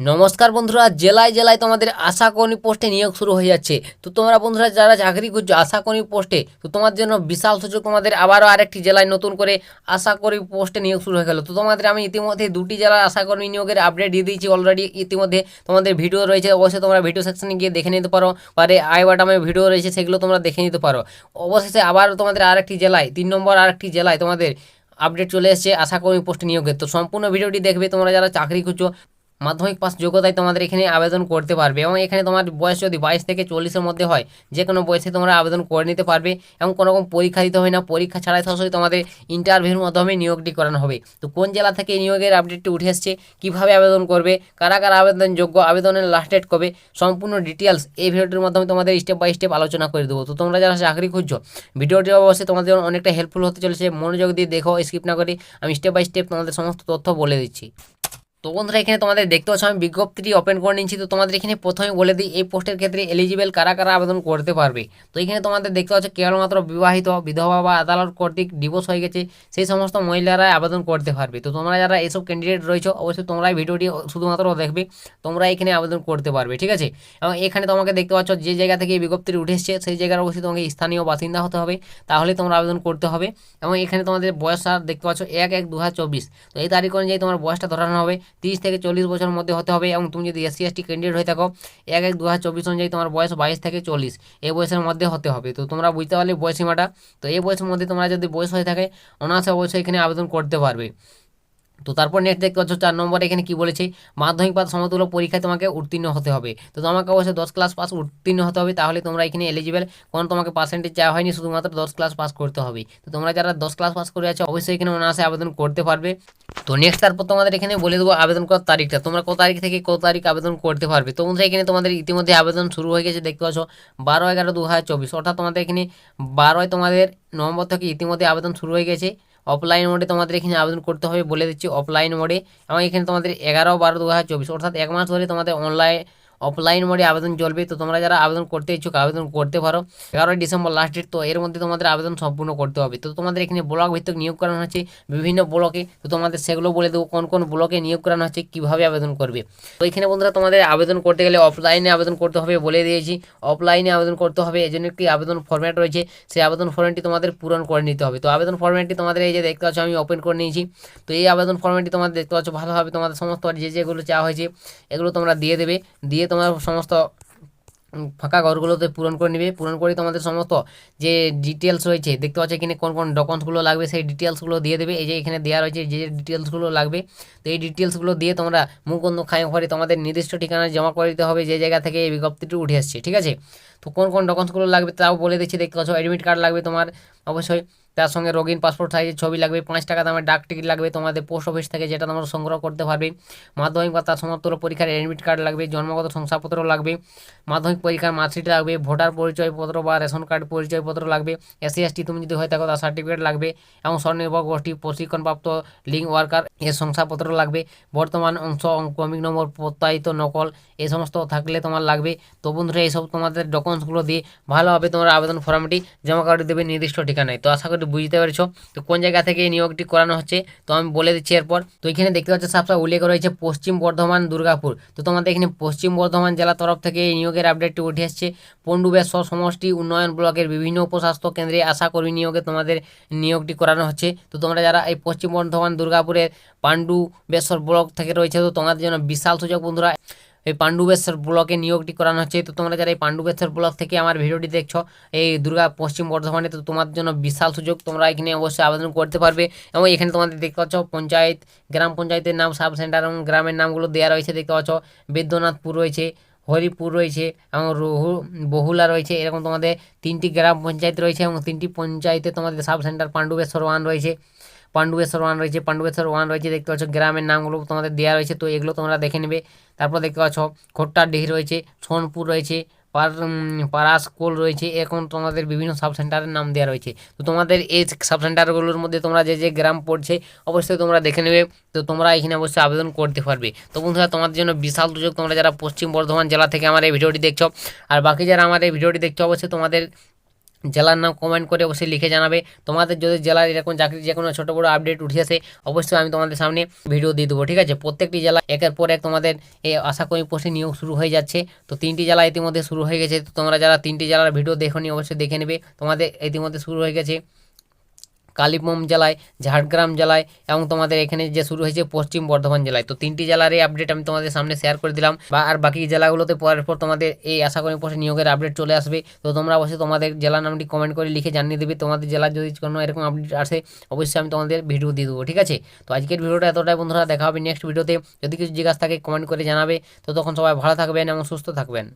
নমস্কার বন্ধুরা, জেলায় জেলায় তোমাদের আশাকর্মী পোস্টে নিয়োগ শুরু হয়ে যাচ্ছে। তো তোমরা বন্ধুরা, যারা চাকরি করছ আশাকর্মী পোস্টে, তো তোমার জন্য বিশাল সুযোগ তোমাদের আবারও আরেকটি জেলায় নতুন করে আশাকর্মী পোস্টে নিয়োগ শুরু হয়ে গেল। তো তোমাদের আমি ইতিমধ্যে দুটি জেলার আশাকর্মী নিয়োগের আপডেট দিয়ে দিয়েছি অলরেডি ইতিমধ্যে তোমাদের ভিডিও রয়েছে, অবশ্যই তোমরা ভিডিও সেকশনে গিয়ে দেখে নিতে পারো, পারে আই বাটামে ভিডিও রয়েছে, সেগুলো তোমরা দেখে নিতে পারো। অবশেষে আবারও তোমাদের আরেকটি জেলায়, তিন নম্বর আরেকটি জেলায় তোমাদের আপডেট চলে এসেছে আশাকর্মী পোস্টে নিয়োগের। তো সম্পূর্ণ ভিডিওটি দেখবে তোমরা যারা চাকরি করছ মাধ্যমিক পাস যোগ্যতায় তোমাদের এখানে আবেদন করতে পারবে এবং এখানে তোমার বয়স যদি বাইশ থেকে চল্লিশের মধ্যে হয়, যে কোনো বয়সে তোমরা আবেদন করে নিতে পারবে এবং কোনো রকম পরীক্ষা দিতে হয় না। পরীক্ষা ছাড়াই সরাসরি তোমাদের ইন্টারভিউর মাধ্যমে নিয়োগটি করানো হবে। তো কোন জেলা থেকে এই নিয়োগের আপডেটটি উঠে এসছে, কীভাবে আবেদন করবে, কারা কারা আবেদন যোগ্য আবেদনের লাস্ট ডেট কবে, সম্পূর্ণ ডিটেলস এই ভিডিওটির মাধ্যমে তোমাদের স্টেপ বাই স্টেপ আলোচনা করে দেবো। তো তোমরা যারা চাকরি খুঁজছো ভিডিওটি অবশ্যই তোমাদের অনেকটা হেল্পফুল হতে চলেছে। মনোযোগ দিয়ে দেখো স্কিপ না করে আমি স্টেপ বাই স্টেপ তোমাদের সমস্ত তথ্য বলে দিচ্ছি। তো বন্ধুরা, এখানে তোমাদের দেখতে পাচ্ছ, আমি বিজ্ঞপ্তিটি ওপেন করে নিচ্ছি তো তোমাদের এখানে প্রথমে বলে দিই, এই পোস্টের ক্ষেত্রে এলিজিবল কারা কারা আবেদন করতে পারবে? তো এখানে তোমাদের দেখতে পাচ্ছ, কেবলমাত্র বিবাহিত, বিধবা বা আদালত কর্তৃক ডিভোর্স হয়ে গেছে, সেই সমস্ত মহিলারা আবেদন করতে পারবে। তো তোমরা যারা এইসব ক্যান্ডিডেট রয়েছে, অবশ্যই তোমরা ভিডিওটি শুধুমাত্র দেখবে, তোমরা এখানে আবেদন করতে পারবে, ঠিক আছে? এবং এখানে তোমাকে দেখতে পাচ্ছ, যে জায়গা থেকে বিজ্ঞপ্তিটি উঠে এসছে, সেই জায়গার অবশ্যই তোমাকে স্থানীয় বাসিন্দা হতে হবে, তাহলে তোমরা আবেদন করতে হবে। এবং এখানে তোমাদের বয়স দেখতে পাচ্ছ, এক এক দু তো এই তারিখ অনুযায়ী তোমার বয়সটা ধরানো হবে তিরিশ থেকে চল্লিশ বছরের মধ্যে হতে হবে এবং তুমি যদি এসসি, এসটি ক্যান্ডিডেট হয়ে থাকো, এক এক দু হাজার চব্বিশ অনুযায়ী তোমার বয়স বাইশ থেকে চল্লিশ। এই বয়সের মধ্যে হতে হবে। তো তোমরা বুঝতে পারলে বয়সীমাটা তো এই বয়সের মধ্যে তোমরা যদি বয়স হয়ে থাকে, অনায়াসে অবশ্যই এখানে আবেদন করতে পারবে। তো তারপর নেক্সট দেখতে পাচ্ছ চার নম্বরে, এখানে কি বলেছে? মাধ্যমিক পাস সমতুল্য পরীক্ষায় তোমাকে উত্তীর্ণ হতে হবে। তো তোমাকে অবশ্যই দশ ক্লাস পাস উত্তীর্ণ হতে হবে। তাহলে তোমরা এখানে এলিজিবল কোনো তোমাকে পার্সেন্টেজ চাওয়া হয়নি, শুধুমাত্র দশ ক্লাস পাস করতে হবে। তো তোমরা যারা দশ ক্লাস পাস করে আছো, অবশ্যই এখানে অনায়াসে আবেদন করতে পারবে। তো নেক্সট তারপর তোমাদের এখানে বলে দেবো আবেদন করার তারিখটা। তোমরা কত তারিখ থেকে কত তারিখ আবেদন করতে পারবে? তো বন্ধুরা, এখানে তোমাদের ইতিমধ্যে আবেদন শুরু হয়ে গেছে। দেখতে পাচ্ছ, বারো এগারো দু হাজার চব্বিশ। অর্থাৎ তোমাদের এখানে বারোয় তোমাদের নভেম্বর থেকে ইতিমধ্যে আবেদন শুরু হয়ে গেছে। অফলাইন মোডে তোমাদের এখানে আবেদন করতে হবে বলে দিচ্ছি অফলাইন মোডে এবং এখানে তোমাদের এগারো বারো দু হাজার চব্বিশ। অর্থাৎ এক মাস ধরে তোমাদের অনলাইন অফলাইন মোডে আবেদন চলবে। তো তোমরা যারা আবেদন করতে ইচ্ছুক, আবেদন করতে পারো। এগারোই ডিসেম্বর লাস্ট ডেট তো এর মধ্যে তোমাদের আবেদন সম্পূর্ণ করতে হবে। তো তোমাদের এখানে ব্লক ভিত্তিক নিয়োগ করানো হচ্ছে বিভিন্ন ব্লকে তো তোমাদের সেগুলো বলে দেবো, কোন কোন ব্লকে নিয়োগ করানো হচ্ছে, কীভাবে আবেদন করবে। তো এখানে বন্ধুরা তোমাদের আবেদন করতে গেলে অফলাইনে আবেদন করতে হবে বলে দিয়েছি। অফলাইনে আবেদন করতে হবে এই জন্য একটি আবেদন ফর্ম্যাট রয়েছে। সেই আবেদন ফর্ম্যাটটি তোমাদের পূরণ করে নিতে হবে। তো আবেদন ফর্ম্যাটটি তোমাদের এই যে দেখতে পাচ্ছ, আমি ওপেন করে নিয়েছি। তো এই আবেদন ফর্ম্যাটটি তোমাদের দেখতে পাচ্ছ, ভালোভাবে তোমাদের সমস্ত যে যেগুলো চাওয়া হয়েছে, এগুলো তোমরা দিয়ে দেবে। দিয়ে তোমার সমস্ত ফাঁকা ঘরগুলোতে পূরণ করে নেবে। পূরণ করে তোমাদের সমস্ত যে ডিটেলস রয়েছে, দেখতে পাচ্ছ এখানে কোন কোন ডকুমেন্টসগুলো লাগবে, সেই ডিটেলসগুলো দিয়ে দেবে। এই যে এখানে দেওয়া রয়েছে যে ডিটেলসগুলো লাগবে, তো এই ডিটেলসগুলো দিয়ে তোমরা মুকুন্দ খাই ঘরে তোমাদের নির্দিষ্ট ঠিকানায় জমা করে দিতে হবে যে জায়গা থেকে এই বিজ্ঞপ্তিটি উঠে আসছে, ঠিক আছে? তো কোন কোন ডকুমেন্টসগুলো লাগবে তাও বলে দিচ্ছি, দেখতে পাচ্ছ অ্যাডমিট কার্ড লাগবে তোমার, অবশ্যই। তার সঙ্গে রঙিন পাসপোর্ট সাইজের ছবি লাগবে, পাঁচ টাকা দামের ডাক টিকিট লাগবে, তোমাদের পোস্ট অফিস থেকে যেটা তোমরা সংগ্রহ করতে পারবে। মাধ্যমিক বা তার সমাপ্তর পরীক্ষার অ্যাডমিট কার্ড লাগবে, জন্মগত শংসাপত্র লাগবে, মাধ্যমিক পরীক্ষার মার্কশিট লাগবে ভোটার পরিচয়পত্র বা রেশন কার্ড পরিচয়পত্র লাগবে এসসি এসটি তুমি যদি হয়ে থাকো তার সার্টিফিকেট লাগবে, এবং স্বনির্ভর গোষ্ঠী, প্রশিক্ষণপ্রাপ্ত লিঙ্ক ওয়ার্কার এর শংসাপত্র লাগবে, বর্তমান অংশ ক্রমিক নম্বর, প্রত্যায়িত নকল, এই সমস্ত থাকলে তোমার লাগবে। তো বন্ধুরা, এইসব তোমাদের ডকুমেন্টসগুলো দিয়ে ভালোভাবে তোমরা আবেদন ফর্মটি জমা করে দেবে নির্দিষ্ট ঠিকানায়। তো আশা করি বুঝতে পেরেছ। তো কোন জায়গা থেকে এই নিয়োগটি করানো হচ্ছে? তো আমি বলে দিচ্ছি এরপর। তো এখানে দেখতে পাচ্ছ সাবসা উল্লেখ রয়েছে পশ্চিম বর্ধমান, দুর্গাপুর। তো তোমাদের এখানে পশ্চিম বর্ধমান জেলার তরফ থেকে এই নিয়োগের আপডেটটি উঠে আসছে। পণ্ডুবেশ্বর সমষ্টি উন্নয়ন ব্লকের বিভিন্ন উপস্বাস্থ্য কেন্দ্রে আশা কর্মী নিয়োগে তোমাদের নিয়োগটি করানো হচ্ছে। তো তোমরা যারা এই পশ্চিম বর্ধমান, দুর্গাপুরের পাণ্ডুবেশ্বর ব্লক থেকে রয়েছে, তো তোমাদের জন্য বিশাল সুযোগ বন্ধুরা। এই পাণ্ডুবেশ্বর ব্লকে নিয়োগটি করানো হচ্ছে। তো তোমরা যারা এই পাণ্ডুবেশ্বর ব্লক থেকে আমার ভিডিওটি দেখছ, এই দুর্গা পশ্চিম বর্ধমানে, তো তোমার জন্য বিশাল সুযোগ। তোমরা এখানে অবশ্যই আবেদন করতে পারবে এবং এখানে তোমাদের দেখতে পাচ্ছ পঞ্চায়েত, গ্রাম পঞ্চায়েতের নাম, সাব সেন্টার এবং গ্রামের নামগুলো দেওয়া রয়েছে। দেখতে পাচ্ছ বৈদ্যনাথপুর রয়েছে, হরিপুর রয়েছে এবং রহু, বহুলা রয়েছে। এরকম তোমাদের তিনটি গ্রাম পঞ্চায়েত রয়েছে এবং তিনটি পঞ্চায়েতে তোমাদের সাব সেন্টার পাণ্ডুবেশ্বর ওয়ান রয়েছে। পাণ্ডুবেশ্বর ওয়ান রয়েছে, পাণ্ডুবেশ্বর ওয়ান রয়েছে, দেখতে পাচ্ছ গ্রামের নামগুলো তোমাদের দেওয়া রয়েছে, তো এগুলো তোমরা দেখে নেবে। তারপর দেখতে পাচ্ছ খোট্টাডিহি রয়েছে, সোনপুর রয়েছে, পার রয়েছে এরকম তোমাদের বিভিন্ন সাব সেন্টারের নাম দেওয়া রয়েছে। তো তোমাদের এই সাব সেন্টারগুলোর মধ্যে তোমরা যে যে গ্রাম পড়ছে, অবশ্যই তোমরা দেখে নেবে, তো তোমরা এখানে অবশ্যই আবেদন করতে পারবে। তো বন্ধুরা, তোমাদের জন্য বিশাল সুযোগ তোমরা যারা পশ্চিম বর্ধমান জেলা থেকে আমার এই ভিডিওটি দেখছ, আর বাকি যারা আমার এই ভিডিওটি দেখছ, অবশ্যই তোমাদের জেলার নাম কমেন্ট করে অবশ্যই লিখে জানাবে। তোমাদের যদি জেলার এরকম চাকরি যে কোনো ছোটো বড়ো আপডেট উঠে আসে, অবশ্যই আমি তোমাদের সামনে ভিডিও দিয়ে দেবো, ঠিক আছে? প্রত্যেকটি জেলা একের পর এক তোমাদের এই আশাকর্মী পোস্টে নিয়োগ শুরু হয়ে যাচ্ছে। তো তিনটি জেলা ইতিমধ্যে শুরু হয়ে গেছে। তো তোমরা যারা তিনটি জেলার ভিডিও দেখোনি, অবশ্যই দেখে নেবে। তোমাদের ইতিমধ্যে শুরু হয়ে গেছে। কালিম্পং জেলায়, ঝাড়গ্রাম জেলায় এবং তোমাদের এখানে যে শুরু হয়েছে পশ্চিম বর্ধমান জেলায়। তো তিনটি জেলার এই আপডেট আমি তোমাদের সামনে শেয়ার করে দিলাম বা আর বাকি জেলাগুলোতে পরের পর তোমাদের এই আশা করি পোস্টে নিয়োগের আপডেট চলে আসবে। তো তোমরা অবশ্যই তোমাদের জেলার নামটি কমেন্ট করে লিখে জানিয়ে দেবে। তোমাদের জেলার যদি কোনো এরকম আপডেট আসে, অবশ্যই আমি তোমাদের ভিডিও দিয়ে দেবো, ঠিক আছে? তো আজকের ভিডিওটা এতটাই বন্ধুরা, দেখা হবে নেক্সট ভিডিওতে যদি কিছু জিজ্ঞাসা থাকে কমেন্ট করে জানাবে। তো তখন সবাই ভালো থাকবেন এবং সুস্থ থাকবেন।